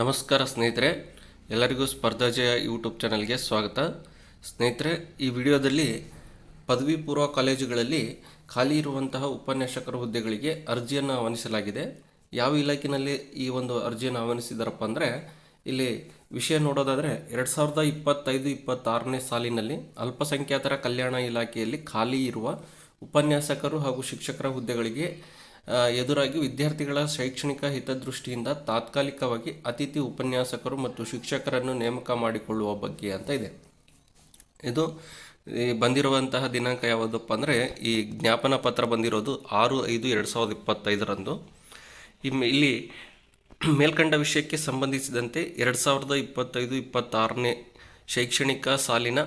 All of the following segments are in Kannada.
ನಮಸ್ಕಾರ ಸ್ನೇಹಿತರೆ, ಎಲ್ಲರಿಗೂ ಸ್ಪರ್ಧಾಜಯ ಯೂಟ್ಯೂಬ್ ಚಾನಲ್ಗೆ ಸ್ವಾಗತ. ಸ್ನೇಹಿತರೆ, ಈ ವಿಡಿಯೋದಲ್ಲಿ ಪದವಿ ಪೂರ್ವ ಕಾಲೇಜುಗಳಲ್ಲಿ ಖಾಲಿ ಇರುವಂತಹ ಉಪನ್ಯಾಸಕರ ಹುದ್ದೆಗಳಿಗೆ ಅರ್ಜಿಯನ್ನು ಆಹ್ವಾನಿಸಲಾಗಿದೆ. ಯಾವ ಇಲಾಖೆಯಲ್ಲಿ ಈ ಒಂದು ಅರ್ಜಿಯನ್ನು ಆಹ್ವಾನಿಸಿದಾರಪ್ಪ ಅಂದರೆ, ಇಲ್ಲಿ ವಿಷಯ ನೋಡೋದಾದರೆ, ಎರಡು ಸಾವಿರದ ಇಪ್ಪತ್ತೈದು, ಇಪ್ಪತ್ತಾರನೇ ಸಾಲಿನಲ್ಲಿ ಅಲ್ಪಸಂಖ್ಯಾತರ ಕಲ್ಯಾಣ ಇಲಾಖೆಯಲ್ಲಿ ಖಾಲಿ ಇರುವ ಉಪನ್ಯಾಸಕರು ಹಾಗೂ ಶಿಕ್ಷಕರ ಹುದ್ದೆಗಳಿಗೆ ಎದುರಾಗಿ ವಿದ್ಯಾರ್ಥಿಗಳ ಶೈಕ್ಷಣಿಕ ಹಿತದೃಷ್ಟಿಯಿಂದ ತಾತ್ಕಾಲಿಕವಾಗಿ ಅತಿಥಿ ಉಪನ್ಯಾಸಕರು ಮತ್ತು ಶಿಕ್ಷಕರನ್ನು ನೇಮಕ ಮಾಡಿಕೊಳ್ಳುವ ಬಗ್ಗೆ ಅಂತ ಇದೆ. ಇದು ಬಂದಿರುವಂತಹ ದಿನಾಂಕ ಯಾವುದಪ್ಪ ಅಂದರೆ, ಈ ಜ್ಞಾಪನ ಪತ್ರ ಬಂದಿರೋದು ಆರು ಐದು ಎರಡು ಸಾವಿರದ ಇಪ್ಪತ್ತೈದರಂದು. ಇಲ್ಲಿ ಮೇಲ್ಕಂಡ ವಿಷಯಕ್ಕೆ ಸಂಬಂಧಿಸಿದಂತೆ ಎರಡು ಸಾವಿರದ ಇಪ್ಪತ್ತೈದು, ಇಪ್ಪತ್ತಾರನೇ ಶೈಕ್ಷಣಿಕ ಸಾಲಿನ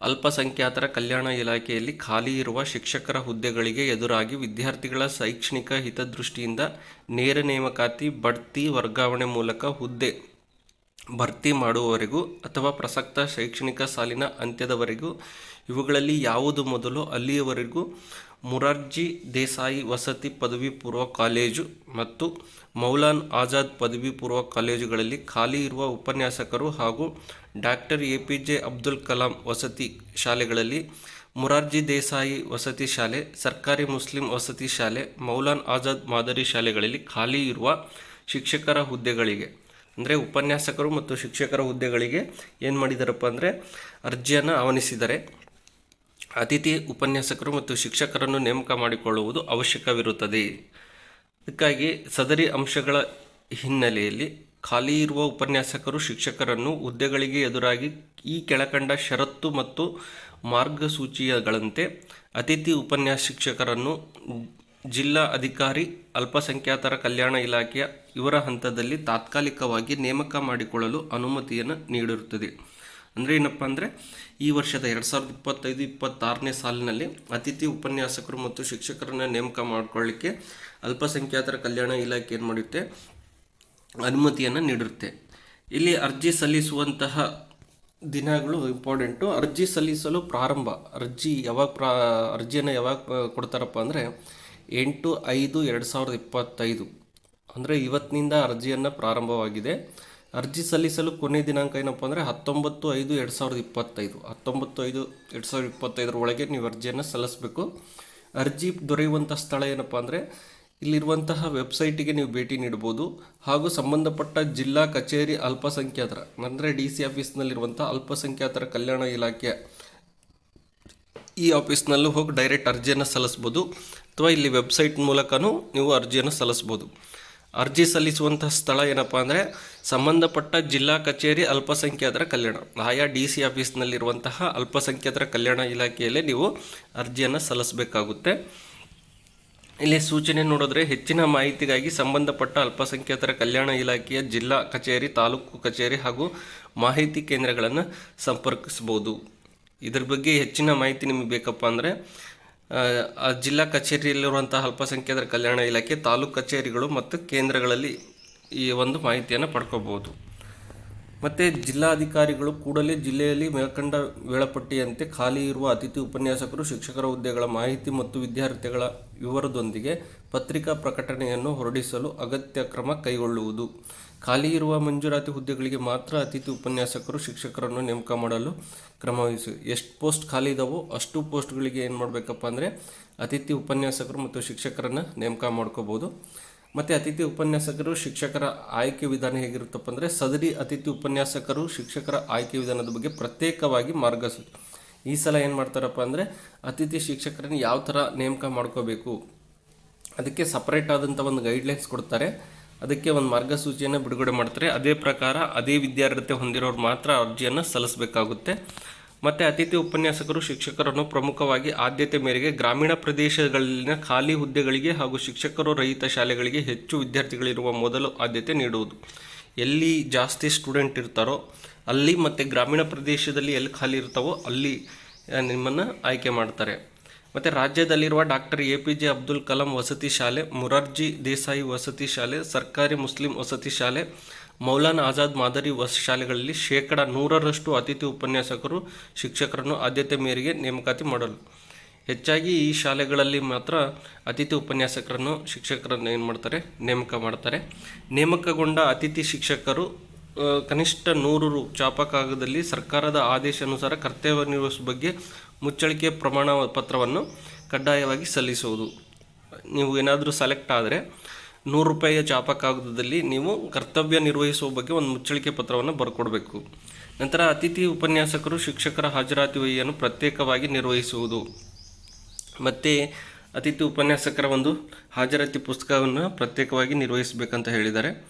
ಅಲ್ಪಸಂಖ್ಯಾತರ ಕಲ್ಯಾಣ ಇಲಾಖೆಯಲ್ಲಿ ಖಾಲಿ ಇರುವ ಶಿಕ್ಷಕರ ಹುದ್ದೆಗಳಿಗೆ ಎದುರಾಗಿ ವಿದ್ಯಾರ್ಥಿಗಳ ಶೈಕ್ಷಣಿಕ ಹಿತದೃಷ್ಟಿಯಿಂದ ನೇರ ನೇಮಕಾತಿ, ಬಡ್ತಿ ವರ್ಗಾವಣೆ ಮೂಲಕ ಹುದ್ದೆ ಭರ್ತಿ ಮಾಡುವವರೆಗೂ ಅಥವಾ ಪ್ರಸಕ್ತ ಶೈಕ್ಷಣಿಕ ಸಾಲಿನ ಅಂತ್ಯದವರೆಗೂ ಇವುಗಳಲ್ಲಿ ಯಾವುದು ಮೊದಲು ಅಲ್ಲಿಯವರೆಗೂ ಮುರಾರ್ಜಿ ದೇಸಾಯಿ ವಸತಿ ಪದವಿ ಪೂರ್ವ ಕಾಲೇಜು ಮತ್ತು ಮೌಲಾನ್ ಆಜಾದ್ ಪದವಿ ಪೂರ್ವ ಕಾಲೇಜುಗಳಲ್ಲಿ ಖಾಲಿ ಇರುವ ಉಪನ್ಯಾಸಕರು ಹಾಗೂ doctor A P J Abdul Kalam ವಸತಿ ಶಾಲೆಗಳಲ್ಲಿ ಮುರಾರ್ಜಿ ದೇಸಾಯಿ ವಸತಿ ಶಾಲೆ, ಸರ್ಕಾರಿ ಮುಸ್ಲಿಂ ವಸತಿ ಶಾಲೆ, ಮೌಲಾನ್ ಆಜಾದ್ ಮಾದರಿ ಶಾಲೆಗಳಲ್ಲಿ ಖಾಲಿ ಇರುವ ಶಿಕ್ಷಕರ ಹುದ್ದೆಗಳಿಗೆ, ಅಂದರೆ ಉಪನ್ಯಾಸಕರು ಮತ್ತು ಶಿಕ್ಷಕರ ಹುದ್ದೆಗಳಿಗೆ ಏನು ಮಾಡಿದಾರಪ್ಪ ಅಂದರೆ ಅರ್ಜಿಯನ್ನು ಆಹ್ವಾನಿಸಿದ್ದಾರೆ. ಅತಿಥಿ ಉಪನ್ಯಾಸಕರು ಮತ್ತು ಶಿಕ್ಷಕರನ್ನು ನೇಮಕ ಮಾಡಿಕೊಳ್ಳುವುದು ಅವಶ್ಯಕವಿರುತ್ತದೆ. ಅದಕ್ಕಾಗಿ ಸದರಿ ಅಂಶಗಳ ಹಿನ್ನೆಲೆಯಲ್ಲಿ ಖಾಲಿ ಇರುವ ಉಪನ್ಯಾಸಕರು, ಶಿಕ್ಷಕರನ್ನು ಹುದ್ದೆಗಳಿಗೆ ಎದುರಾಗಿ ಈ ಕೆಳಕಂಡ ಷರತ್ತು ಮತ್ತು ಮಾರ್ಗಸೂಚಿಗಳಂತೆ ಅತಿಥಿ ಉಪನ್ಯಾಸ ಶಿಕ್ಷಕರನ್ನು ಜಿಲ್ಲಾ ಅಧಿಕಾರಿ, ಅಲ್ಪಸಂಖ್ಯಾತರ ಕಲ್ಯಾಣ ಇಲಾಖೆಯ ಇವರ ಹಂತದಲ್ಲಿ ತಾತ್ಕಾಲಿಕವಾಗಿ ನೇಮಕ ಮಾಡಿಕೊಳ್ಳಲು ಅನುಮತಿಯನ್ನು ನೀಡಿರುತ್ತದೆ. ಅಂದರೆ ಏನಪ್ಪ ಅಂದರೆ ಈ ವರ್ಷದ ಎರಡು ಸಾವಿರದ ಇಪ್ಪತ್ತೈದು, ಇಪ್ಪತ್ತಾರನೇ ಸಾಲಿನಲ್ಲಿ ಅತಿಥಿ ಉಪನ್ಯಾಸಕರು ಮತ್ತು ಶಿಕ್ಷಕರನ್ನು ನೇಮಕ ಮಾಡಿಕೊಳ್ಳಿಕ್ಕೆ ಅಲ್ಪಸಂಖ್ಯಾತರ ಕಲ್ಯಾಣ ಇಲಾಖೆ ಏನು ಮಾಡುತ್ತೆ ಅನುಮತಿಯನ್ನು ನೀಡಿರುತ್ತೆ. ಇಲ್ಲಿ ಅರ್ಜಿ ಸಲ್ಲಿಸುವಂತಹ ದಿನಗಳು ಇಂಪಾರ್ಟೆಂಟು ಅರ್ಜಿ ಸಲ್ಲಿಸಲು ಪ್ರಾರಂಭ. ಅರ್ಜಿ ಯಾವಾಗ ಪ್ರಾ, ಅರ್ಜಿಯನ್ನು ಯಾವಾಗ ಕೊಡ್ತಾರಪ್ಪ ಅಂದರೆ ಎಂಟು ಐದು ಎರಡು ಸಾವಿರದ ಇಪ್ಪತ್ತೈದು. ಅಂದರೆ ಇವತ್ತಿನಿಂದ ಅರ್ಜಿಯನ್ನು ಪ್ರಾರಂಭವಾಗಿದೆ. ಅರ್ಜಿ ಸಲ್ಲಿಸಲು ಕೊನೆ ದಿನಾಂಕ ಏನಪ್ಪ ಅಂದರೆ ಹತ್ತೊಂಬತ್ತು ಐದು ಎರಡು ಸಾವಿರದ ಇಪ್ಪತ್ತೈದು. ಹತ್ತೊಂಬತ್ತು ಐದು ಎರಡು ಸಾವಿರದ ಇಪ್ಪತ್ತೈದರ ಒಳಗೆ ನೀವು ಅರ್ಜಿಯನ್ನು ಸಲ್ಲಿಸಬೇಕು. ಅರ್ಜಿ ದೊರೆಯುವಂಥ ಸ್ಥಳ ಏನಪ್ಪ ಅಂದರೆ ಇಲ್ಲಿರುವಂತಹ ವೆಬ್ಸೈಟಿಗೆ ನೀವು ಭೇಟಿ ನೀಡ್ಬೋದು. ಹಾಗೂ ಸಂಬಂಧಪಟ್ಟ ಜಿಲ್ಲಾ ಕಚೇರಿ ಅಲ್ಪಸಂಖ್ಯಾತರ, ಅಂದರೆ ಡಿ ಸಿ ಆಫೀಸ್ನಲ್ಲಿರುವಂಥ ಅಲ್ಪಸಂಖ್ಯಾತರ ಕಲ್ಯಾಣ ಇಲಾಖೆ ಈ ಆಫೀಸ್ನಲ್ಲೂ ಹೋಗಿ ಡೈರೆಕ್ಟ್ ಅರ್ಜಿಯನ್ನು ಸಲ್ಲಿಸ್ಬೋದು. ಅಥವಾ ಇಲ್ಲಿ ವೆಬ್ಸೈಟ್ ಮೂಲಕನೂ ನೀವು ಅರ್ಜಿಯನ್ನು ಸಲ್ಲಿಸ್ಬೋದು. ಅರ್ಜಿ ಸಲ್ಲಿಸುವಂಥ ಸ್ಥಳ ಏನಪ್ಪ ಅಂದರೆ ಸಂಬಂಧಪಟ್ಟ ಜಿಲ್ಲಾ ಕಚೇರಿ ಅಲ್ಪಸಂಖ್ಯಾತರ ಕಲ್ಯಾಣ. ಆಯಾ ಡಿ ಸಿ ಆಫೀಸ್ನಲ್ಲಿರುವಂತಹ ಅಲ್ಪಸಂಖ್ಯಾತರ ಕಲ್ಯಾಣ ಇಲಾಖೆಯಲ್ಲೇ ನೀವು ಅರ್ಜಿಯನ್ನು ಸಲ್ಲಿಸಬೇಕಾಗುತ್ತೆ. ಇಲ್ಲಿ ಸೂಚನೆ ನೋಡಿದ್ರೆ ಹೆಚ್ಚಿನ ಮಾಹಿತಿಗಾಗಿ ಸಂಬಂಧಪಟ್ಟ ಅಲ್ಪಸಂಖ್ಯಾತರ ಕಲ್ಯಾಣ ಇಲಾಖೆಯ ಜಿಲ್ಲಾ ಕಚೇರಿ, ತಾಲೂಕು ಕಚೇರಿ ಹಾಗೂ ಮಾಹಿತಿ ಕೇಂದ್ರಗಳನ್ನು ಸಂಪರ್ಕಿಸಬಹುದು. ಇದ್ರ ಬಗ್ಗೆ ಹೆಚ್ಚಿನ ಮಾಹಿತಿ ನಿಮಗೆ ಬೇಕಪ್ಪ ಅಂದರೆ ಜಿಲ್ಲಾ ಕಚೇರಿಯಲ್ಲಿರುವಂಥ ಅಲ್ಪಸಂಖ್ಯಾತರ ಕಲ್ಯಾಣ ಇಲಾಖೆ ತಾಲೂಕು ಕಚೇರಿಗಳು ಮತ್ತು ಕೇಂದ್ರಗಳಲ್ಲಿ ಈ ಒಂದು ಮಾಹಿತಿಯನ್ನು ಪಡ್ಕೋಬಹುದು. ಮತ್ತು ಜಿಲ್ಲಾಧಿಕಾರಿಗಳು ಕೂಡಲೇ ಜಿಲ್ಲೆಯಲ್ಲಿ ಮೇಲ್ಕಂಡ ವೇಳಾಪಟ್ಟಿಯಂತೆ ಖಾಲಿ ಇರುವ ಅತಿಥಿ ಉಪನ್ಯಾಸಕರು, ಶಿಕ್ಷಕರ ಹುದ್ದೆಗಳ ಮಾಹಿತಿ ಮತ್ತು ವಿದ್ಯಾರ್ಥಿಗಳ ವಿವರದೊಂದಿಗೆ ಪತ್ರಿಕಾ ಪ್ರಕಟಣೆಯನ್ನು ಹೊರಡಿಸಲು ಅಗತ್ಯ ಕ್ರಮ ಕೈಗೊಳ್ಳುವುದು. ಖಾಲಿ ಇರುವ ಮಂಜೂರಾತಿ ಹುದ್ದೆಗಳಿಗೆ ಮಾತ್ರ ಅತಿಥಿ ಉಪನ್ಯಾಸಕರು, ಶಿಕ್ಷಕರನ್ನು ನೇಮಕ ಮಾಡಲು ಕ್ರಮವಹಿಸಿ ಎಷ್ಟು ಪೋಸ್ಟ್ ಖಾಲಿ ಇದಾವೋ ಅಷ್ಟು ಪೋಸ್ಟ್ಗಳಿಗೆ ಏನು ಮಾಡಬೇಕಪ್ಪ ಅಂದರೆ ಅತಿಥಿ ಉಪನ್ಯಾಸಕರು ಮತ್ತು ಶಿಕ್ಷಕರನ್ನು ನೇಮಕ ಮಾಡ್ಕೋಬೋದು. ಮತ್ತು ಅತಿಥಿ ಉಪನ್ಯಾಸಕರು ಶಿಕ್ಷಕರ ಆಯ್ಕೆ ವಿಧಾನ ಹೇಗಿರುತ್ತಪ್ಪ ಅಂದರೆ ಸದರಿ ಅತಿಥಿ ಉಪನ್ಯಾಸಕರು ಶಿಕ್ಷಕರ ಆಯ್ಕೆ ವಿಧಾನದ ಬಗ್ಗೆ ಪ್ರತ್ಯೇಕವಾಗಿ ಮಾರ್ಗಸೂಚಿ ಈ ಸಲ ಏನು ಮಾಡ್ತಾರಪ್ಪ ಅಂದರೆ ಅತಿಥಿ ಶಿಕ್ಷಕರನ್ನು ಯಾವ ಥರ ನೇಮಕ ಮಾಡ್ಕೋಬೇಕು, ಅದಕ್ಕೆ ಸಪ್ರೇಟ್ ಆದಂಥ ಒಂದು ಗೈಡ್ಲೈನ್ಸ್ ಕೊಡ್ತಾರೆ. ಅದಕ್ಕೆ ಒಂದು ಮಾರ್ಗಸೂಚಿಯನ್ನು ಬಿಡುಗಡೆ ಮಾಡ್ತಾರೆ. ಅದೇ ಪ್ರಕಾರ ಅದೇ ವಿದ್ಯಾರ್ಹತೆ ಹೊಂದಿರೋರು ಮಾತ್ರ ಅರ್ಜಿಯನ್ನು ಸಲ್ಲಿಸಬೇಕಾಗುತ್ತೆ. ಮತ್ತು ಅತಿಥಿ ಉಪನ್ಯಾಸಕರು, ಶಿಕ್ಷಕರನ್ನು ಪ್ರಮುಖವಾಗಿ ಆದ್ಯತೆ ಮೇರೆಗೆ ಗ್ರಾಮೀಣ ಪ್ರದೇಶಗಳಲ್ಲಿನ ಖಾಲಿ ಹುದ್ದೆಗಳಿಗೆ ಹಾಗೂ ಶಿಕ್ಷಕರು ರಹಿತ ಶಾಲೆಗಳಿಗೆ ಹೆಚ್ಚು ವಿದ್ಯಾರ್ಥಿಗಳಿರುವ ಮೊದಲು ಆದ್ಯತೆ ನೀಡುವುದು. ಎಲ್ಲಿ ಜಾಸ್ತಿ ಸ್ಟೂಡೆಂಟ್ ಇರ್ತಾರೋ, ಅಲ್ಲಿ ಮತ್ತು ಗ್ರಾಮೀಣ ಪ್ರದೇಶದಲ್ಲಿ ಎಲ್ಲಿ ಖಾಲಿ ಇರ್ತಾವೋ ಅಲ್ಲಿ ನಿಮ್ಮನ್ನು ಆಯ್ಕೆ ಮಾಡ್ತಾರೆ. ಮತ್ತು ರಾಜ್ಯದಲ್ಲಿರುವ doctor A P J Abdul Kalam ವಸತಿ ಶಾಲೆ, ಮುರಾರ್ಜಿ ದೇಸಾಯಿ ವಸತಿ ಶಾಲೆ, ಸರ್ಕಾರಿ ಮುಸ್ಲಿಂ ವಸತಿ ಶಾಲೆ, ಮೌಲಾನ್ ಆಜಾದ್ ಮಾದರಿ ವಸ ಶಾಲೆಗಳಲ್ಲಿ ಶೇಕಡ ನೂರರಷ್ಟು ಅತಿಥಿ ಉಪನ್ಯಾಸಕರು, ಶಿಕ್ಷಕರನ್ನು ಆದ್ಯತೆ ಮೇರೆಗೆ ನೇಮಕಾತಿ ಮಾಡಲು. ಹೆಚ್ಚಾಗಿ ಈ ಶಾಲೆಗಳಲ್ಲಿ ಮಾತ್ರ ಅತಿಥಿ ಉಪನ್ಯಾಸಕರನ್ನು ಶಿಕ್ಷಕರನ್ನು ಏನು ಮಾಡ್ತಾರೆ? ನೇಮಕ ಮಾಡ್ತಾರೆ. ನೇಮಕಗೊಂಡ ಅತಿಥಿ ಶಿಕ್ಷಕರು ಕನಿಷ್ಠ ನೂರು ರು ಚಾಪಕಾಗದಲ್ಲಿ ಸರ್ಕಾರದ ಆದೇಶ ಅನುಸಾರ ಕರ್ತವ್ಯ ನಿರ್ವಹಿಸುವ ಬಗ್ಗೆ ಮುಚ್ಚಳಿಕೆ ಪ್ರಮಾಣ ಪತ್ರವನ್ನು ಕಡ್ಡಾಯವಾಗಿ ಸಲ್ಲಿಸುವುದು. ನೀವು ಏನಾದರೂ ಸೆಲೆಕ್ಟ್ ಆದರೆ ನೂರು ರೂಪಾಯಿಯ ಚಾಪ ಕಾಗದದಲ್ಲಿ ನೀವು ಕರ್ತವ್ಯ ನಿರ್ವಹಿಸುವ ಬಗ್ಗೆ ಒಂದು ಮುಚ್ಚಳಿಕೆ ಪತ್ರವನ್ನು ಬರ್ಕೊಡ್ಬೇಕು. ನಂತರ ಅತಿಥಿ ಉಪನ್ಯಾಸಕರು, ಶಿಕ್ಷಕರ ಹಾಜರಾತಿ ವಹಿಯನ್ನು ಪ್ರತ್ಯೇಕವಾಗಿ ನಿರ್ವಹಿಸುವುದು. ಮತ್ತು ಅತಿಥಿ ಉಪನ್ಯಾಸಕರ ಒಂದು ಹಾಜರಾತಿ ಪುಸ್ತಕವನ್ನು ಪ್ರತ್ಯೇಕವಾಗಿ ನಿರ್ವಹಿಸಬೇಕಂತ ಹೇಳಿದ್ದಾರೆ.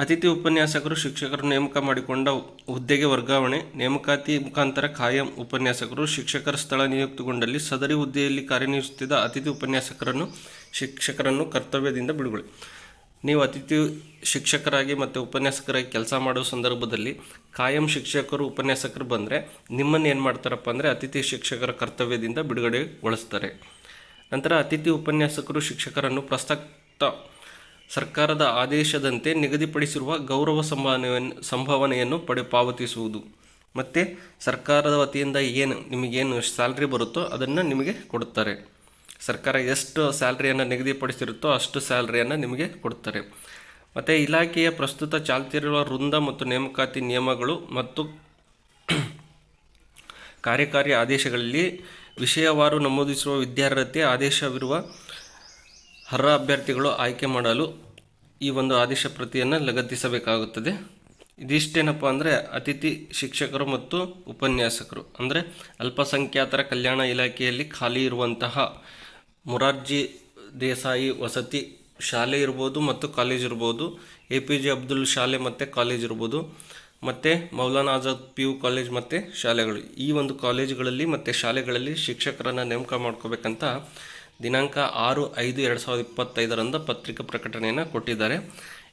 ಅತಿಥಿ ಉಪನ್ಯಾಸಕರು ಶಿಕ್ಷಕರು ನೇಮಕ ಮಾಡಿಕೊಂಡ ಹುದ್ದೆಗೆ ವರ್ಗಾವಣೆ, ನೇಮಕಾತಿ ಮುಖಾಂತರ ಖಾಯಂ ಉಪನ್ಯಾಸಕರು ಶಿಕ್ಷಕರ ಸ್ಥಳ ನಿಯುಕ್ತಿಗೊಂಡಲ್ಲಿ ಸದರಿ ಹುದ್ದೆಯಲ್ಲಿ ಕಾರ್ಯನಿರ್ವಹಿಸುತ್ತಿದ್ದ ಅತಿಥಿ ಉಪನ್ಯಾಸಕರನ್ನು ಶಿಕ್ಷಕರನ್ನು ಕರ್ತವ್ಯದಿಂದ ಬಿಡುಗಡೆ ನೀವು ಅತಿಥಿ ಶಿಕ್ಷಕರಾಗಿ ಮತ್ತು ಉಪನ್ಯಾಸಕರಾಗಿ ಕೆಲಸ ಮಾಡೋ ಸಂದರ್ಭದಲ್ಲಿ ಕಾಯಂ ಶಿಕ್ಷಕರು, ಉಪನ್ಯಾಸಕರು ಬಂದರೆ ನಿಮ್ಮನ್ನು ಏನು ಮಾಡ್ತಾರಪ್ಪ ಅಂದರೆ ಅತಿಥಿ ಶಿಕ್ಷಕರ ಕರ್ತವ್ಯದಿಂದ ಬಿಡುಗಡೆಗೊಳಿಸ್ತಾರೆ. ನಂತರ ಅತಿಥಿ ಉಪನ್ಯಾಸಕರು ಶಿಕ್ಷಕರನ್ನು ಪ್ರಸಕ್ತ ಸರ್ಕಾರದ ಆದೇಶದಂತೆ ನಿಗದಿಪಡಿಸಿರುವ ಗೌರವ ಸಂಭಾವನೆಯನ್ನು ಸಂಭಾವನೆಯನ್ನು ಪಡೆ, ಪಾವತಿಸುವುದು. ಮತ್ತು ಸರ್ಕಾರದ ವತಿಯಿಂದ ಏನು, ನಿಮಗೇನು ಸ್ಯಾಲ್ರಿ ಬರುತ್ತೋ ಅದನ್ನು ನಿಮಗೆ ಕೊಡುತ್ತಾರೆ. ಸರ್ಕಾರ ಎಷ್ಟು ಸ್ಯಾಲ್ರಿಯನ್ನು ನಿಗದಿಪಡಿಸಿರುತ್ತೋ ಅಷ್ಟು ಸ್ಯಾಲ್ರಿಯನ್ನು ನಿಮಗೆ ಕೊಡ್ತಾರೆ ಮತ್ತು ಇಲಾಖೆಯ ಪ್ರಸ್ತುತ ಚಾಲ್ತಿಯಲ್ಲಿರುವ ವೃಂದ ಮತ್ತು ನೇಮಕಾತಿ ನಿಯಮಗಳು ಮತ್ತು ಕಾರ್ಯಕಾರಿ ಆದೇಶಗಳಲ್ಲಿ ವಿಷಯವಾರು ನಮೂದಿಸುವ ವಿದ್ಯಾರ್ಹತೆ ಆದೇಶವಿರುವ ಅರ್ಹ ಅಭ್ಯರ್ಥಿಗಳು ಆಯ್ಕೆ ಮಾಡಲು ಈ ಒಂದು ಆದೇಶ ಪ್ರತಿಯನ್ನು ಲಗತ್ತಿಸಬೇಕಾಗುತ್ತದೆ. ಇದಿಷ್ಟೇನಪ್ಪ ಅಂದರೆ ಅತಿಥಿ ಶಿಕ್ಷಕರು ಮತ್ತು ಉಪನ್ಯಾಸಕರು, ಅಂದರೆ ಅಲ್ಪಸಂಖ್ಯಾತರ ಕಲ್ಯಾಣ ಇಲಾಖೆಯಲ್ಲಿ ಖಾಲಿ ಇರುವಂತಹ ಮುರಾರ್ಜಿ ದೇಸಾಯಿ ವಸತಿ ಶಾಲೆ ಇರ್ಬೋದು ಮತ್ತು ಕಾಲೇಜ್ ಇರ್ಬೋದು ಎ ಪಿ ಜೆ ಅಬ್ದುಲ್ ಶಾಲೆ ಮತ್ತು ಕಾಲೇಜ್ ಇರ್ಬೋದು, ಮತ್ತು Maulana Azad P U college ಮತ್ತು ಶಾಲೆಗಳು. ಈ ಒಂದು ಕಾಲೇಜುಗಳಲ್ಲಿ ಮತ್ತು ಶಾಲೆಗಳಲ್ಲಿ ಶಿಕ್ಷಕರನ್ನು ನೇಮಕ ಮಾಡ್ಕೋಬೇಕಂತ ದಿನಾಂಕ ಆರು ಐದು ಎರಡು ಸಾವಿರದ ಇಪ್ಪತ್ತೈದರಂದು ಪತ್ರಿಕಾ ಪ್ರಕಟಣೆಯನ್ನು ಕೊಟ್ಟಿದ್ದಾರೆ.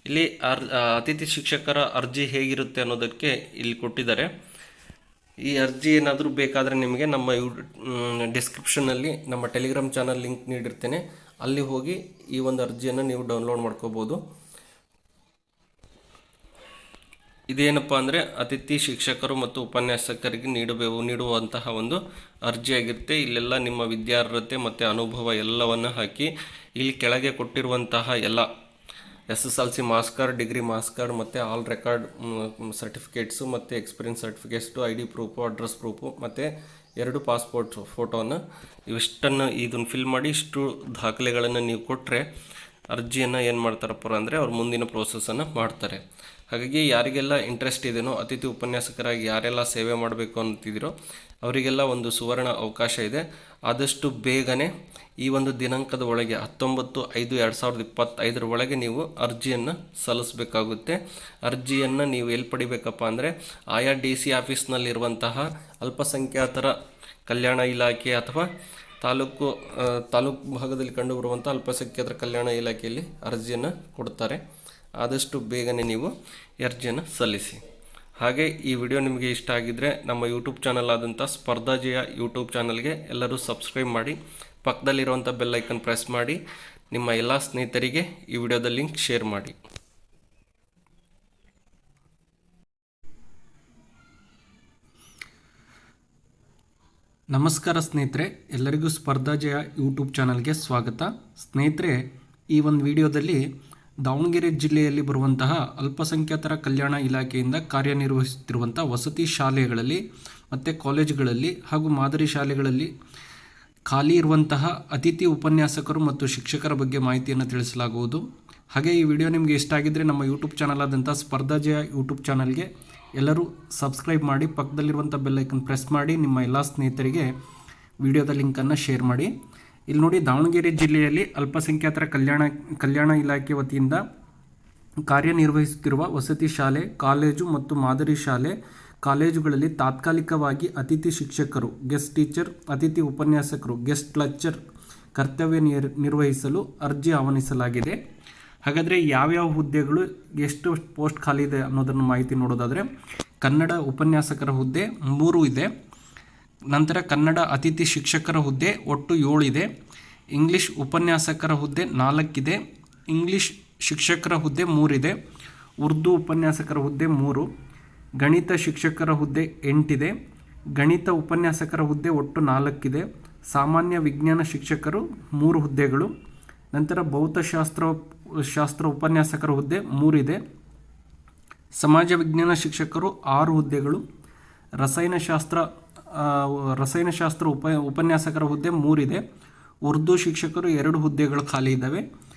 ಇಲ್ಲಿ ಅರ್ ಅತಿಥಿ ಶಿಕ್ಷಕರ ಅರ್ಜಿ ಹೇಗಿರುತ್ತೆ ಅನ್ನೋದಕ್ಕೆ ಇಲ್ಲಿ ಕೊಟ್ಟಿದ್ದಾರೆ. ಈ ಅರ್ಜಿ ಏನಾದರೂ ಬೇಕಾದರೆ ನಿಮಗೆ ನಮ್ಮ ಯೂ ಡಿಸ್ಕ್ರಿಪ್ಷನಲ್ಲಿ ನಮ್ಮ ಟೆಲಿಗ್ರಾಮ್ ಚಾನಲ್ ಲಿಂಕ್ ನೀಡಿರ್ತೇನೆ. ಅಲ್ಲಿ ಹೋಗಿ ಈ ಒಂದು ಅರ್ಜಿಯನ್ನು ನೀವು ಡೌನ್ಲೋಡ್ ಮಾಡ್ಕೋಬೋದು. ಇದೇನಪ್ಪ ಅಂದರೆ ಅತಿಥಿ ಶಿಕ್ಷಕರು ಮತ್ತು ಉಪನ್ಯಾಸಕರಿಗೆ ನೀಡಬೇಕು ನೀಡುವಂತಹ ಒಂದು ಅರ್ಜಿಯಾಗಿರುತ್ತೆ. ಇಲ್ಲೆಲ್ಲ ನಿಮ್ಮ ವಿದ್ಯಾರ್ಹತೆ ಮತ್ತು ಅನುಭವ ಎಲ್ಲವನ್ನು ಹಾಕಿ ಇಲ್ಲಿ ಕೆಳಗೆ ಕೊಟ್ಟಿರುವಂತಹ ಎಲ್ಲ S S L C marks degree marks card ಮತ್ತು ಆಲ್ ರೆಕಾರ್ಡ್ ಸರ್ಟಿಫಿಕೇಟ್ಸು ಮತ್ತು experience certificates, I D proof, address proof ಮತ್ತು ಎರಡು ಪಾಸ್ಪೋರ್ಟ್ ಫೋಟೋನ ಇವಿಷ್ಟನ್ನು ಇದನ್ನು ಫಿಲ್ ಮಾಡಿ ಇಷ್ಟು ದಾಖಲೆಗಳನ್ನು ನೀವು ಕೊಟ್ಟರೆ ಅರ್ಜಿಯನ್ನು ಏನು ಮಾಡ್ತಾರಪ್ಪ ಅಂದರೆ ಅವ್ರು ಮುಂದಿನ ಪ್ರೋಸೆಸನ್ನು ಮಾಡ್ತಾರೆ. ಹಾಗಾಗಿ ಯಾರಿಗೆಲ್ಲ ಇಂಟ್ರೆಸ್ಟ್ ಇದೆಯೋ ಅತಿಥಿ ಉಪನ್ಯಾಸಕರಾಗಿ ಯಾರೆಲ್ಲ ಸೇವೆ ಮಾಡಬೇಕು ಅಂತಿದ್ದೀರೋ ಅವರಿಗೆಲ್ಲ ಒಂದು ಸುವರ್ಣ ಅವಕಾಶ ಇದೆ. ಆದಷ್ಟು ಬೇಗನೆ ಈ ಒಂದು ದಿನಾಂಕದ ಒಳಗೆ ಹತ್ತೊಂಬತ್ತು ಐದು ಎರಡು ಸಾವಿರದ ಇಪ್ಪತ್ತೈದರ ಒಳಗೆ ನೀವು ಅರ್ಜಿಯನ್ನು ಸಲ್ಲಿಸಬೇಕಾಗುತ್ತೆ. ಅರ್ಜಿಯನ್ನು ನೀವು ಎಲ್ಲಿ ಪಡಿಬೇಕಪ್ಪ ಅಂದರೆ ಆಯಾ ಡಿ ಸಿ ಆಫೀಸ್ನಲ್ಲಿರುವಂತಹ ಅಲ್ಪಸಂಖ್ಯಾತರ ಕಲ್ಯಾಣ ಇಲಾಖೆ ಅಥವಾ ತಾಲೂಕು ತಾಲೂಕು ಭಾಗದಲ್ಲಿ ಕಂಡುಬರುವಂಥ ಅಲ್ಪಸಂಖ್ಯಾತರ ಕಲ್ಯಾಣ ಇಲಾಖೆಯಲ್ಲಿ ಅರ್ಜಿಯನ್ನು ಕೊಡ್ತಾರೆ. ಆದಷ್ಟು ಬೇಗನೆ ನೀವು ಅರ್ಜಿಯನ್ನು ಸಲ್ಲಿಸಿ. ಹಾಗೆ ಈ ವಿಡಿಯೋ ನಿಮಗೆ ಇಷ್ಟ ಆಗಿದ್ದರೆ ನಮ್ಮ ಯೂಟ್ಯೂಬ್ ಚಾನಲ್ ಆದಂಥ ಸ್ಪರ್ಧಾಜಯ ಯೂಟ್ಯೂಬ್ ಚಾನಲ್ಗೆ ಎಲ್ಲರೂ ಸಬ್ಸ್ಕ್ರೈಬ್ ಮಾಡಿ, ಪಕ್ಕದಲ್ಲಿರುವಂಥ ಬೆಲ್ ಐಕನ್ ಪ್ರೆಸ್ ಮಾಡಿ, ನಿಮ್ಮ ಎಲ್ಲ ಸ್ನೇಹಿತರಿಗೆ ಈ ವಿಡಿಯೋದ ಲಿಂಕ್ ಶೇರ್ ಮಾಡಿ. ನಮಸ್ಕಾರ ಸ್ನೇಹಿತರೆ, ಎಲ್ಲರಿಗೂ ಸ್ಪರ್ಧಾಜಯ ಯೂಟ್ಯೂಬ್ ಚಾನಲ್ಗೆ ಸ್ವಾಗತ. ಸ್ನೇಹಿತರೆ, ಈ ಒಂದು ವಿಡಿಯೋದಲ್ಲಿ ದಾವಣಗೆರೆ ಜಿಲ್ಲೆಯಲ್ಲಿ ಬರುವಂತಹ ಅಲ್ಪಸಂಖ್ಯಾತರ ಕಲ್ಯಾಣ ಇಲಾಖೆಯಿಂದ ಕಾರ್ಯನಿರ್ವಹಿಸುತ್ತಿರುವಂಥ ವಸತಿ ಶಾಲೆಗಳಲ್ಲಿ ಮತ್ತು ಕಾಲೇಜುಗಳಲ್ಲಿ ಹಾಗೂ ಮಾದರಿ ಶಾಲೆಗಳಲ್ಲಿ ಖಾಲಿ ಇರುವಂತಹ ಅತಿಥಿ ಉಪನ್ಯಾಸಕರು ಮತ್ತು ಶಿಕ್ಷಕರ ಬಗ್ಗೆ ಮಾಹಿತಿಯನ್ನು ತಿಳಿಸಲಾಗುವುದು. ಹಾಗೆ ಈ ವಿಡಿಯೋ ನಿಮಗೆ ಇಷ್ಟ ಆಗಿದ್ದರೆ ನಮ್ಮ ಯೂಟ್ಯೂಬ್ ಚಾನಲ್ ಆದಂಥ ಸ್ಪರ್ಧಾಜಯ ಯೂಟ್ಯೂಬ್ ಚಾನಲ್ಗೆ ಎಲ್ಲರೂ ಸಬ್ಸ್ಕ್ರೈಬ್ ಮಾಡಿ ಪಕ್ಕದಲ್ಲಿರುವಂಥ ಬೆಲ್ಲೈಕನ್ ಪ್ರೆಸ್ ಮಾಡಿ, ನಿಮ್ಮ ಎಲ್ಲ ಸ್ನೇಹಿತರಿಗೆ ವಿಡಿಯೋದ ಲಿಂಕನ್ನು ಶೇರ್ ಮಾಡಿ. ಇಲ್ಲಿ ನೋಡಿ ದಾವಣಗೆರೆ ಜಿಲ್ಲೆಯಲ್ಲಿ ಅಲ್ಪಸಂಖ್ಯಾತರ ಕಲ್ಯಾಣ ಕಲ್ಯಾಣ ಇಲಾಖೆ ವತಿಯಿಂದ ಕಾರ್ಯನಿರ್ವಹಿಸುತ್ತಿರುವ ವಸತಿ ಶಾಲೆ, ಕಾಲೇಜು ಮತ್ತು ಮಾದರಿ ಶಾಲೆ ಕಾಲೇಜುಗಳಲ್ಲಿ ತಾತ್ಕಾಲಿಕವಾಗಿ ಅತಿಥಿ ಶಿಕ್ಷಕರು, ಗೆಸ್ಟ್ ಟೀಚರ್, ಅತಿಥಿ ಉಪನ್ಯಾಸಕರು, ಗೆಸ್ಟ್ ಲೆಕ್ಚರ್ ಕರ್ತವ್ಯ ನಿರ್ ನಿರ್ವಹಿಸಲು ಅರ್ಜಿ ಆಹ್ವಾನಿಸಲಾಗಿದೆ. ಹಾಗಾದರೆ ಯಾವ್ಯಾವ ಹುದ್ದೆಗಳು ಎಷ್ಟು ಪೋಸ್ಟ್ ಖಾಲಿ ಇದೆ ಅನ್ನೋದನ್ನು ಮಾಹಿತಿ ನೋಡೋದಾದರೆ ಕನ್ನಡ ಉಪನ್ಯಾಸಕರ ಹುದ್ದೆ ಮೂರು ಇದೆ. ನಂತರ ಕನ್ನಡ ಅತಿಥಿ ಶಿಕ್ಷಕರ ಹುದ್ದೆ ಒಟ್ಟು ಏಳಿದೆ. ಇಂಗ್ಲಿಷ್ ಉಪನ್ಯಾಸಕರ ಹುದ್ದೆ ನಾಲ್ಕಿದೆ. ಇಂಗ್ಲಿಷ್ ಶಿಕ್ಷಕರ ಹುದ್ದೆ ಮೂರಿದೆ. ಉರ್ದು ಉಪನ್ಯಾಸಕರ ಹುದ್ದೆ ಮೂರು. ಗಣಿತ ಶಿಕ್ಷಕರ ಹುದ್ದೆ ಎಂಟಿದೆ. ಗಣಿತ ಉಪನ್ಯಾಸಕರ ಹುದ್ದೆ ಒಟ್ಟು ನಾಲ್ಕಿದೆ. ಸಾಮಾನ್ಯ ವಿಜ್ಞಾನ ಶಿಕ್ಷಕರು ಮೂರು ಹುದ್ದೆಗಳು. ನಂತರ ಭೌತಶಾಸ್ತ್ರ, ಶಾಸ್ತ್ರ ಉಪನ್ಯಾಸಕರ ಹುದ್ದೆ ಮೂರಿದೆ. ಸಮಾಜ ವಿಜ್ಞಾನ ಶಿಕ್ಷಕರು ಆರು ಹುದ್ದೆಗಳು. ರಸಾಯನಶಾಸ್ತ್ರ ರಸಾಯನಶಾಸ್ತ್ರ ಉಪ ಉಪನ್ಯಾಸಕರ ಹುದ್ದೆ ಮೂರಿದೆ. ಉರ್ದು ಶಿಕ್ಷಕರು ಎರಡು ಹುದ್ದೆಗಳು ಖಾಲಿ ಇದ್ದಾವೆ.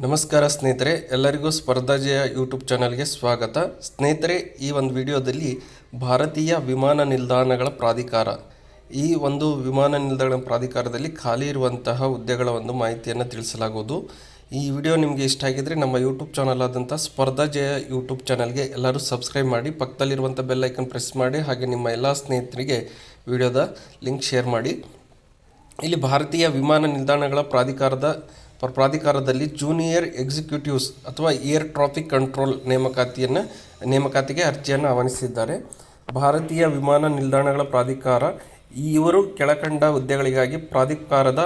ನಮಸ್ಕಾರ ಸ್ನೇಹಿತರೆ, ಎಲ್ಲರಿಗೂ ಸ್ಪರ್ಧಾಜಯ ಯೂಟ್ಯೂಬ್ ಚಾನಲ್ಗೆ ಸ್ವಾಗತ. ಸ್ನೇಹಿತರೆ, ಈ ಒಂದು ವಿಡಿಯೋದಲ್ಲಿ ಭಾರತೀಯ ವಿಮಾನ ನಿಲ್ದಾಣಗಳ ಪ್ರಾಧಿಕಾರ, ಈ ಒಂದು ವಿಮಾನ ನಿಲ್ದಾಣ ಪ್ರಾಧಿಕಾರದಲ್ಲಿ ಖಾಲಿ ಇರುವಂತಹ ಹುದ್ದೆಗಳ ಒಂದು ಮಾಹಿತಿಯನ್ನು ತಿಳಿಸಲಾಗುವುದು. ಈ ವಿಡಿಯೋ ನಿಮಗೆ ಇಷ್ಟ ಆಗಿದ್ರೆ ನಮ್ಮ ಯೂಟ್ಯೂಬ್ ಚಾನಲ್ ಆದಂಥ ಸ್ಪರ್ಧಾಜಯ ಯೂಟ್ಯೂಬ್ ಚಾನಲ್ಗೆ ಎಲ್ಲರೂ ಸಬ್ಸ್ಕ್ರೈಬ್ ಮಾಡಿ, ಪಕ್ಕದಲ್ಲಿರುವಂಥ ಬೆಲ್ ಐಕನ್ ಪ್ರೆಸ್ ಮಾಡಿ, ಹಾಗೆ ನಿಮ್ಮ ಎಲ್ಲ ಸ್ನೇಹಿತರಿಗೆ ವಿಡಿಯೋದ ಲಿಂಕ್ ಶೇರ್ ಮಾಡಿ. ಇಲ್ಲಿ ಭಾರತೀಯ ವಿಮಾನ ನಿಲ್ದಾಣಗಳ ಪ್ರಾಧಿಕಾರದ ಪ್ರ- ಪ್ರಾಧಿಕಾರದಲ್ಲಿ ಜೂನಿಯರ್ ಎಕ್ಸಿಕ್ಯೂಟಿವ್ಸ್ ಅಥವಾ ಏರ್ ಟ್ರಾಫಿಕ್ ಕಂಟ್ರೋಲ್ ನೇಮಕಾತಿಯನ್ನು, ನೇಮಕಾತಿಗೆ ಅರ್ಜಿಯನ್ನು ಆಹ್ವಾನಿಸಿದ್ದಾರೆ. ಭಾರತೀಯ ವಿಮಾನ ನಿಲ್ದಾಣಗಳ ಪ್ರಾಧಿಕಾರ ಇವರು ಕೆಳಕಂಡ ಹುದ್ದೆಗಳಿಗಾಗಿ ಪ್ರಾಧಿಕಾರದ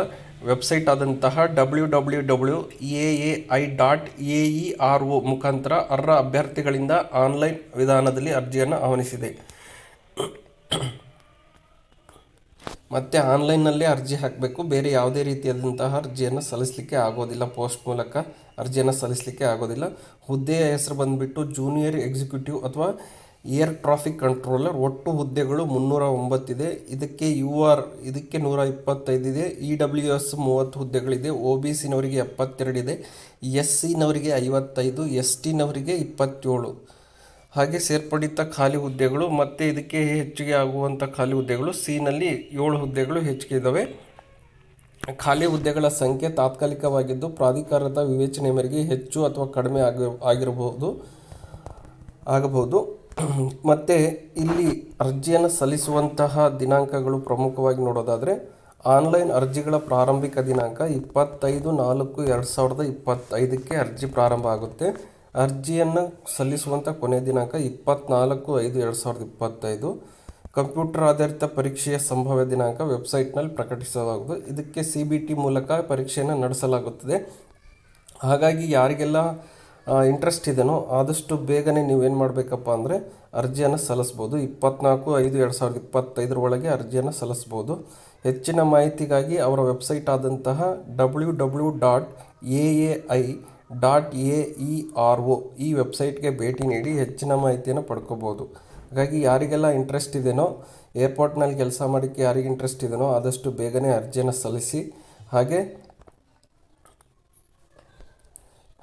ವೆಬ್ಸೈಟ್ ಆದಂತಹ W W W A A I dot A E R O ಮುಖಾಂತರ ಅರ್ಹ ಅಭ್ಯರ್ಥಿಗಳಿಂದ ಆನ್ಲೈನ್ ವಿಧಾನದಲ್ಲಿ ಅರ್ಜಿಯನ್ನು ಆಹ್ವಾನಿಸಿದೆ. ಮತ್ತೆ ಆನ್ಲೈನ್ನಲ್ಲೇ ಅರ್ಜಿ ಹಾಕಬೇಕು. ಬೇರೆ ಯಾವುದೇ ರೀತಿಯಾದಂತಹ ಅರ್ಜಿಯನ್ನು ಸಲ್ಲಿಸಲಿಕ್ಕೆ ಆಗೋದಿಲ್ಲ. ಪೋಸ್ಟ್ ಮೂಲಕ ಅರ್ಜಿಯನ್ನು ಸಲ್ಲಿಸಲಿಕ್ಕೆ ಆಗೋದಿಲ್ಲ. ಹುದ್ದೆಯ ಹೆಸರು ಬಂದುಬಿಟ್ಟು ಜೂನಿಯರ್ ಎಕ್ಸಿಕ್ಯೂಟಿವ್ ಅಥವಾ ಏರ್ ಟ್ರಾಫಿಕ್ ಕಂಟ್ರೋಲರ್. ಒಟ್ಟು ಹುದ್ದೆಗಳು ಮುನ್ನೂರ ಒಂಬತ್ತಿದೆ. ಇದಕ್ಕೆ ಯು ಆರ್ ಇದಕ್ಕೆ ನೂರ ಇಪ್ಪತ್ತೈದಿದೆ ಇ ಡಬ್ಲ್ಯೂ ಎಸ್ ಮೂವತ್ತು ಹುದ್ದೆಗಳಿದೆ. ಒ ಬಿ ಸಿನವರಿಗೆ ಎಪ್ಪತ್ತೆರಡಿದೆ ಎಸ್ ಸಿನವರಿಗೆ ಐವತ್ತೈದು ಎಸ್ ಟಿನವರಿಗೆ ಇಪ್ಪತ್ತೇಳು. ಹಾಗೆ ಸೇರ್ಪಡಿತ ಖಾಲಿ ಹುದ್ದೆಗಳು ಮತ್ತು ಇದಕ್ಕೆ ಹೆಚ್ಚಿಗೆ ಆಗುವಂಥ ಖಾಲಿ ಹುದ್ದೆಗಳು ಸಿನಲ್ಲಿ ಏಳು ಹುದ್ದೆಗಳು ಹೆಚ್ಚಿಗೆ ಇದ್ದಾವೆ ಖಾಲಿ ಹುದ್ದೆಗಳ ಸಂಖ್ಯೆ ತಾತ್ಕಾಲಿಕವಾಗಿದ್ದು ಪ್ರಾಧಿಕಾರದ ವಿವೇಚನೆ ಮೇರೆಗೆ ಹೆಚ್ಚು ಅಥವಾ ಕಡಿಮೆ ಆಗಿ, ಆಗಿರಬಹುದು, ಆಗಬಹುದು. ಮತ್ತು ಇಲ್ಲಿ ಅರ್ಜಿಯನ್ನು ಸಲ್ಲಿಸುವಂತಹ ದಿನಾಂಕಗಳು ಪ್ರಮುಖವಾಗಿ ನೋಡೋದಾದರೆ ಆನ್ಲೈನ್ ಅರ್ಜಿಗಳ ಪ್ರಾರಂಭಿಕ ದಿನಾಂಕ ಇಪ್ಪತ್ತೈದು ನಾಲ್ಕು ಎರಡು ಸಾವಿರದ ಇಪ್ಪತ್ತೈದಕ್ಕೆ ಅರ್ಜಿ ಪ್ರಾರಂಭ ಆಗುತ್ತೆ. ಅರ್ಜಿಯನ್ನು ಸಲ್ಲಿಸುವಂಥ ಕೊನೆಯ ದಿನಾಂಕ ಇಪ್ಪತ್ನಾಲ್ಕು ಐದು ಎರಡು ಸಾವಿರದ ಇಪ್ಪತ್ತೈದು. ಕಂಪ್ಯೂಟರ್ ಆಧಾರಿತ ಪರೀಕ್ಷೆಯ ಸಂಭಾವ್ಯ ದಿನಾಂಕ ವೆಬ್ಸೈಟ್ನಲ್ಲಿ ಪ್ರಕಟಿಸಲಾಗುವುದು. ಇದಕ್ಕೆ ಸಿ ಬಿ ಟಿ ಮೂಲಕ ಪರೀಕ್ಷೆಯನ್ನು ನಡೆಸಲಾಗುತ್ತದೆ. ಹಾಗಾಗಿ ಯಾರಿಗೆಲ್ಲ ಇಂಟ್ರೆಸ್ಟ್ ಇದೆಯೋ ಆದಷ್ಟು ಬೇಗನೆ ನೀವೇನು ಮಾಡಬೇಕಪ್ಪ ಅಂದರೆ ಅರ್ಜಿಯನ್ನು ಸಲ್ಲಿಸ್ಬೋದು. ಇಪ್ಪತ್ನಾಲ್ಕು ಐದು ಎರಡು ಸಾವಿರದ ಇಪ್ಪತ್ತೈದರ ಒಳಗೆ ಅರ್ಜಿಯನ್ನು ಸಲ್ಲಿಸ್ಬೋದು. ಹೆಚ್ಚಿನ ಮಾಹಿತಿಗಾಗಿ ಅವರ ವೆಬ್ಸೈಟ್ ಆದಂತಹ W W dot A A I dot A E R O ಈ ವೆಬ್ಸೈಟ್ಗೆ ಭೇಟಿ ನೀಡಿ ಹೆಚ್ಚಿನ ಮಾಹಿತಿಯನ್ನು ಪಡ್ಕೋಬೋದು. ಹಾಗಾಗಿ ಯಾರಿಗೆಲ್ಲ ಇಂಟ್ರೆಸ್ಟ್ ಇದೆಯೋ ಏರ್ಪೋರ್ಟ್ನಲ್ಲಿ ಕೆಲಸ ಮಾಡೋಕ್ಕೆ ಯಾರಿಗೆ ಇಂಟ್ರೆಸ್ಟ್ ಇದೆಯೋ ಆದಷ್ಟು ಬೇಗನೆ ಅರ್ಜಿಯನ್ನು ಸಲ್ಲಿಸಿ. ಹಾಗೆ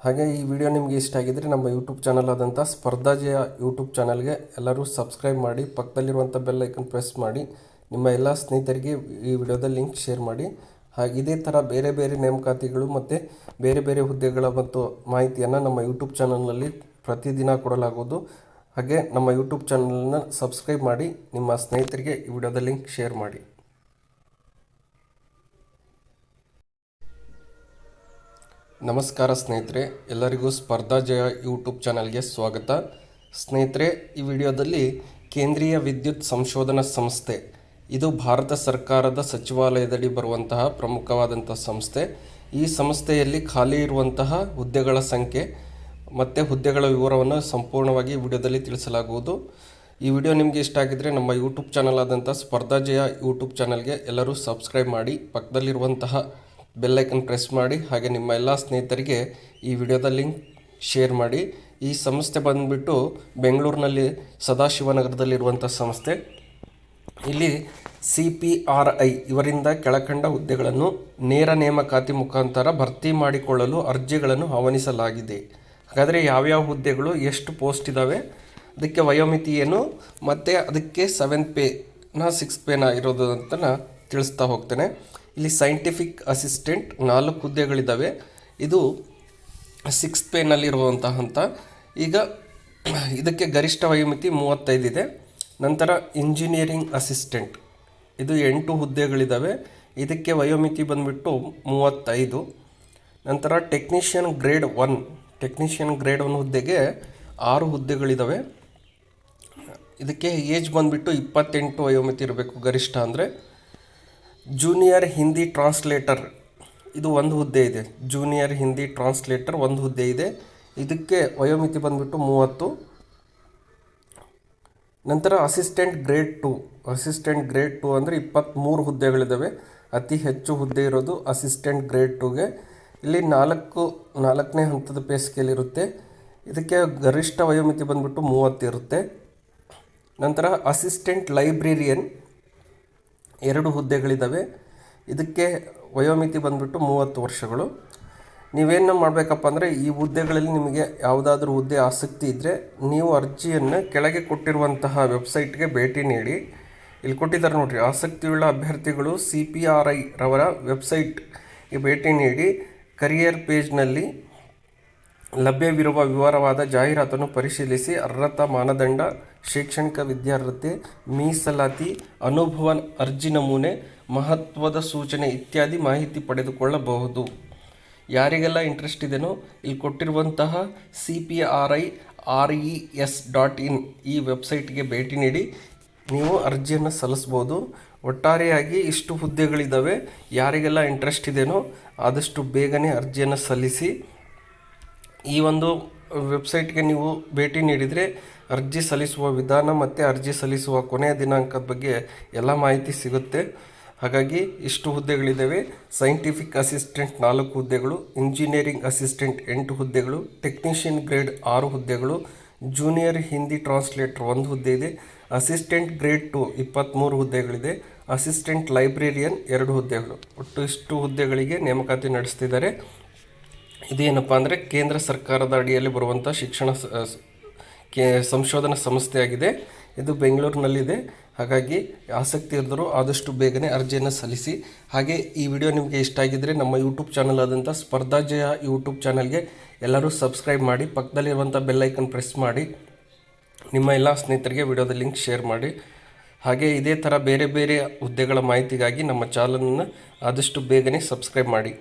ಹಾಗೆ ಈ ವಿಡಿಯೋ ನಿಮಗೆ ಇಷ್ಟ ಆಗಿದ್ದರೆ ನಮ್ಮ ಯೂಟ್ಯೂಬ್ ಚಾನಲ್ ಆದಂಥ ಸ್ಪರ್ಧಾಜಯ ಯೂಟ್ಯೂಬ್ ಚಾನಲ್ಗೆ ಎಲ್ಲರೂ ಸಬ್ಸ್ಕ್ರೈಬ್ ಮಾಡಿ, ಪಕ್ಕದಲ್ಲಿರುವಂಥ ಬೆಲ್ ಐಕನ್ ಪ್ರೆಸ್ ಮಾಡಿ, ನಿಮ್ಮ ಎಲ್ಲ ಸ್ನೇಹಿತರಿಗೆ ಈ ವಿಡಿಯೋದ ಲಿಂಕ್ ಶೇರ್ ಮಾಡಿ. ಹಾಗೆ ಇದೇ ಥರ ಬೇರೆ ಬೇರೆ ನೇಮಕಾತಿಗಳು ಮತ್ತು ಬೇರೆ ಬೇರೆ ಹುದ್ದೆಗಳ ಮತ್ತು ಮಾಹಿತಿಯನ್ನು ನಮ್ಮ ಯೂಟ್ಯೂಬ್ ಚಾನಲ್ನಲ್ಲಿ ಪ್ರತಿದಿನ ಕೊಡಲಾಗುವುದು. ಹಾಗೆ ನಮ್ಮ ಯೂಟ್ಯೂಬ್ ಚಾನಲನ್ನು ಸಬ್ಸ್ಕ್ರೈಬ್ ಮಾಡಿ, ನಿಮ್ಮ ಸ್ನೇಹಿತರಿಗೆ ಈ ವಿಡಿಯೋದ ಲಿಂಕ್ ಶೇರ್ ಮಾಡಿ. ನಮಸ್ಕಾರ ಸ್ನೇಹಿತರೆ, ಎಲ್ಲರಿಗೂ ಸ್ಪರ್ಧಾ ಜಯ ಯೂಟ್ಯೂಬ್ ಚಾನಲ್ಗೆ ಸ್ವಾಗತ. ಸ್ನೇಹಿತರೆ, ಈ ವಿಡಿಯೋದಲ್ಲಿ ಕೇಂದ್ರೀಯ ವಿದ್ಯುತ್ ಸಂಶೋಧನಾ ಸಂಸ್ಥೆ ಇದು ಭಾರತ ಸರ್ಕಾರದ ಸಚಿವಾಲಯದಡಿ ಬರುವಂತಹ ಪ್ರಮುಖವಾದಂಥ ಸಂಸ್ಥೆ. ಈ ಸಂಸ್ಥೆಯಲ್ಲಿ ಖಾಲಿ ಇರುವಂತಹ ಹುದ್ದೆಗಳ ಸಂಖ್ಯೆ ಮತ್ತು ಹುದ್ದೆಗಳ ವಿವರವನ್ನು ಸಂಪೂರ್ಣವಾಗಿ ವಿಡಿಯೋದಲ್ಲಿ ತಿಳಿಸಲಾಗುವುದು. ಈ ವಿಡಿಯೋ ನಿಮಗೆ ಇಷ್ಟ ಆಗಿದ್ದರೆ ನಮ್ಮ ಯೂಟ್ಯೂಬ್ ಚಾನಲ್ ಆದಂಥ ಸ್ಪರ್ಧಾ ಜಯ ಯೂಟ್ಯೂಬ್ ಚಾನಲ್ಗೆ ಎಲ್ಲರೂ ಸಬ್ಸ್ಕ್ರೈಬ್ ಮಾಡಿ, ಪಕ್ಕದಲ್ಲಿರುವಂತಹ ಬೆಲ್ಲೈಕನ್ ಪ್ರೆಸ್ ಮಾಡಿ, ಹಾಗೆ ನಿಮ್ಮ ಎಲ್ಲ ಸ್ನೇಹಿತರಿಗೆ ಈ ವಿಡಿಯೋದ ಲಿಂಕ್ ಶೇರ್ ಮಾಡಿ. ಈ ಸಂಸ್ಥೆ ಬಂದುಬಿಟ್ಟು ಬೆಂಗಳೂರಿನಲ್ಲಿ ಸದಾಶಿವನಗರದಲ್ಲಿರುವಂಥ ಸಂಸ್ಥೆ. ಇಲ್ಲಿ ಸಿ ಪಿ ಆರ್ ಐ ಇವರಿಂದ ಕೆಳಕಂಡ ಹುದ್ದೆಗಳನ್ನು ನೇರ ನೇಮಕಾತಿ ಮುಖಾಂತರ ಭರ್ತಿ ಮಾಡಿಕೊಳ್ಳಲು ಅರ್ಜಿಗಳನ್ನು ಆಹ್ವಾನಿಸಲಾಗಿದೆ. ಹಾಗಾದರೆ ಯಾವ್ಯಾವ ಹುದ್ದೆಗಳು ಎಷ್ಟು ಪೋಸ್ಟ್ ಇದ್ದಾವೆ ಅದಕ್ಕೆ ವಯೋಮಿತಿ ಏನು? ಮತ್ತು ಅದಕ್ಕೆ ಸೆವೆಂತ್ ಪೇನ ಸಿಕ್ಸ್ ಪೇನ ಇರೋದು ಅಂತ ತಿಳಿಸ್ತಾ ಹೋಗ್ತೇನೆ. ಇಲ್ಲಿ ಸೈಂಟಿಫಿಕ್ ಅಸಿಸ್ಟೆಂಟ್ ನಾಲ್ಕು ಹುದ್ದೆಗಳಿದ್ದಾವೆ ಇದು ಸಿಕ್ಸ್ ಪೇನಲ್ಲಿರುವಂತಹ ಹಂತ ಈಗ ಇದಕ್ಕೆ ಗರಿಷ್ಠ ವಯೋಮಿತಿ ಮೂವತ್ತೈದಿದೆ. ನಂತರ ಇಂಜಿನಿಯರಿಂಗ್ ಅಸಿಸ್ಟೆಂಟ್. ಇದು ಎಂಟು ಹುದ್ದೆಗಳಿದ್ದಾವೆ ಇದಕ್ಕೆ ವಯೋಮಿತಿ ಬಂದುಬಿಟ್ಟು ಮೂವತ್ತೈದು. ನಂತರ technician grade one. Technician grade one ಹುದ್ದೆಗೆ ಆರು ಹುದ್ದೆಗಳಿದ್ದಾವೆ ಇದಕ್ಕೆ ಏಜ್ ಬಂದುಬಿಟ್ಟು ಇಪ್ಪತ್ತೆಂಟು ವಯೋಮಿತಿ ಇರಬೇಕು ಗರಿಷ್ಠ ಅಂದರೆ. Junior Hindi translator. ಇದು ಒಂದು ಹುದ್ದೆ ಇದೆ. ಜೂನಿಯರ್ ಹಿಂದಿ ಟ್ರಾನ್ಸ್ಲೇಟರ್ ಒಂದು ಹುದ್ದೆ ಇದೆ. ಇದಕ್ಕೆ ವಯೋಮಿತಿ ಬಂದುಬಿಟ್ಟು ಮೂವತ್ತು. ನಂತರ assistant grade two assistant grade two ಅಂದರೆ ಇಪ್ಪತ್ತ್ಮೂರು ಹುದ್ದೆಗಳಿದ್ದಾವೆ ಅತಿ ಹೆಚ್ಚು ಹುದ್ದೆ ಇರೋದು ಅಸಿಸ್ಟೆಂಟ್ ಗ್ರೇಡ್ ಟುಗೆ ಇಲ್ಲಿ ನಾಲ್ಕು, ನಾಲ್ಕನೇ ಹಂತದ ಪೇ ಸ್ಕೇಲ್ ಇರುತ್ತೆ. ಇದಕ್ಕೆ ಗರಿಷ್ಠ ವಯೋಮಿತಿ ಬಂದುಬಿಟ್ಟು ಮೂವತ್ತಿರುತ್ತೆ ನಂತರ ಅಸಿಸ್ಟೆಂಟ್ ಲೈಬ್ರೇರಿಯನ್ ಎರಡು ಹುದ್ದೆಗಳಿದ್ದಾವೆ ಇದಕ್ಕೆ ವಯೋಮಿತಿ ಬಂದುಬಿಟ್ಟು ಮೂವತ್ತು ವರ್ಷಗಳು. ನೀವೇನು ಮಾಡಬೇಕಪ್ಪ ಅಂದರೆ ಈ ಹುದ್ದೆಗಳಲ್ಲಿ ನಿಮಗೆ ಯಾವುದಾದ್ರೂ ಹುದ್ದೆ ಆಸಕ್ತಿ ಇದ್ದರೆ ನೀವು ಅರ್ಜಿಯನ್ನು ಕೆಳಗೆ ಕೊಟ್ಟಿರುವಂತಹ ವೆಬ್ಸೈಟ್ಗೆ ಭೇಟಿ ನೀಡಿ. ಇಲ್ಲಿ ಕೊಟ್ಟಿದ್ದಾರೆ ನೋಡಿರಿ, ಆಸಕ್ತಿಯುಳ್ಳ ಅಭ್ಯರ್ಥಿಗಳು ಸಿ ಪಿ ಆರ್ ಐ ರವರ ವೆಬ್ಸೈಟ್ಗೆ ಭೇಟಿ ನೀಡಿ. ಕರಿಯರ್ ಪೇಜ್ನಲ್ಲಿ ಲಭ್ಯವಿರುವ ವಿವರವಾದ ಜಾಹೀರಾತನ್ನು ಪರಿಶೀಲಿಸಿ. ಅರ್ಹತಾ ಮಾನದಂಡ, ಶೈಕ್ಷಣಿಕ ವಿದ್ಯಾರ್ಹತೆ, ಮೀಸಲಾತಿ ಅನುಭವ ಅರ್ಜಿ ನಮೂನೆ, ಮಹತ್ವದ ಸೂಚನೆ ಇತ್ಯಾದಿ ಮಾಹಿತಿ ಪಡೆದುಕೊಳ್ಳಬಹುದು. ಯಾರಿಗೆಲ್ಲ ಇಂಟ್ರೆಸ್ಟ್ ಇದೆಯೋ ಇಲ್ಲಿ ಕೊಟ್ಟಿರುವಂತಹ C P R I R E S dot in ಈ ವೆಬ್ಸೈಟ್ಗೆ ಭೇಟಿ ನೀಡಿ. ನೀವು ಅರ್ಜಿಯನ್ನು ಸಲ್ಲಿಸ್ಬೋದು. ಒಟ್ಟಾರೆಯಾಗಿ ಇಷ್ಟು ಹುದ್ದೆಗಳಿದ್ದಾವೆ ಯಾರಿಗೆಲ್ಲ ಇಂಟ್ರೆಸ್ಟ್ ಇದೆಯೋ ಆದಷ್ಟು ಬೇಗನೆ ಅರ್ಜಿಯನ್ನು ಸಲ್ಲಿಸಿ. ಈ ಒಂದು ವೆಬ್ಸೈಟ್ಗೆ ನೀವು ಭೇಟಿ ನೀಡಿದರೆ ಅರ್ಜಿ ಸಲ್ಲಿಸುವ ವಿಧಾನ ಮತ್ತು ಅರ್ಜಿ ಸಲ್ಲಿಸುವ ಕೊನೆಯ ದಿನಾಂಕದ ಬಗ್ಗೆ ಎಲ್ಲ ಮಾಹಿತಿ ಸಿಗುತ್ತೆ. ಹಾಗಾಗಿ ಇಷ್ಟು ಹುದ್ದೆಗಳಿದ್ದಾವೆ. ಸೈಂಟಿಫಿಕ್ ಅಸಿಸ್ಟೆಂಟ್ ನಾಲ್ಕು ಹುದ್ದೆಗಳು ಇಂಜಿನಿಯರಿಂಗ್ ಅಸಿಸ್ಟೆಂಟ್ ಎಂಟು ಹುದ್ದೆಗಳು ಟೆಕ್ನಿಷಿಯನ್ ಗ್ರೇಡ್ ಆರು ಹುದ್ದೆಗಳು ಜೂನಿಯರ್ ಹಿಂದಿ ಟ್ರಾನ್ಸ್ಲೇಟರ್ ಒಂದು ಹುದ್ದೆ ಇದೆ. ಅಸಿಸ್ಟೆಂಟ್ ಗ್ರೇಡ್ ಟು ಇಪ್ಪತ್ತ್ಮೂರು ಹುದ್ದೆಗಳಿದೆ. ಅಸಿಸ್ಟೆಂಟ್ ಲೈಬ್ರೇರಿಯನ್ ಎರಡು ಹುದ್ದೆಗಳು. ಒಟ್ಟು ಇಷ್ಟು ಹುದ್ದೆಗಳಿಗೆ ನೇಮಕಾತಿ ನಡೆಸ್ತಿದ್ದಾರೆ. ಇದೇನಪ್ಪ ಅಂದರೆ ಕೇಂದ್ರ ಸರ್ಕಾರದ ಅಡಿಯಲ್ಲಿ ಬರುವಂಥ ಶಿಕ್ಷಣ ಸಂಶೋಧನಾ ಸಂಸ್ಥೆಯಾಗಿದೆ. ಇದು ಬೆಂಗಳೂರಿನಲ್ಲಿದೆ. ಹಾಗಾಗಿ ಆಸಕ್ತಿ ಇದ್ದರೂ ಆದಷ್ಟು ಬೇಗನೆ ಅರ್ಜಿಯನ್ನು ಸಲ್ಲಿಸಿ. ಹಾಗೆ ಈ ವಿಡಿಯೋ ನಿಮಗೆ ಇಷ್ಟ ಆಗಿದ್ದರೆ ನಮ್ಮ ಯೂಟ್ಯೂಬ್ ಚಾನಲ್ ಆದಂಥ ಸ್ಪರ್ಧಾಜಯ ಯೂಟ್ಯೂಬ್ ಚಾನಲ್ಗೆ ಎಲ್ಲರೂ ಸಬ್ಸ್ಕ್ರೈಬ್ ಮಾಡಿ, ಪಕ್ಕದಲ್ಲಿರುವಂಥ ಬೆಲ್ಲೈಕನ್ ಪ್ರೆಸ್ ಮಾಡಿ, ನಿಮ್ಮ ಎಲ್ಲ ಸ್ನೇಹಿತರಿಗೆ ವಿಡಿಯೋದ ಲಿಂಕ್ ಶೇರ್ ಮಾಡಿ. ಹಾಗೆ ಇದೇ ಥರ ಬೇರೆ ಬೇರೆ ಹುದ್ದೆಗಳ ಮಾಹಿತಿಗಾಗಿ ನಮ್ಮ ಚಾನಲನ್ನು ಆದಷ್ಟು ಬೇಗನೆ ಸಬ್ಸ್ಕ್ರೈಬ್ ಮಾಡಿ.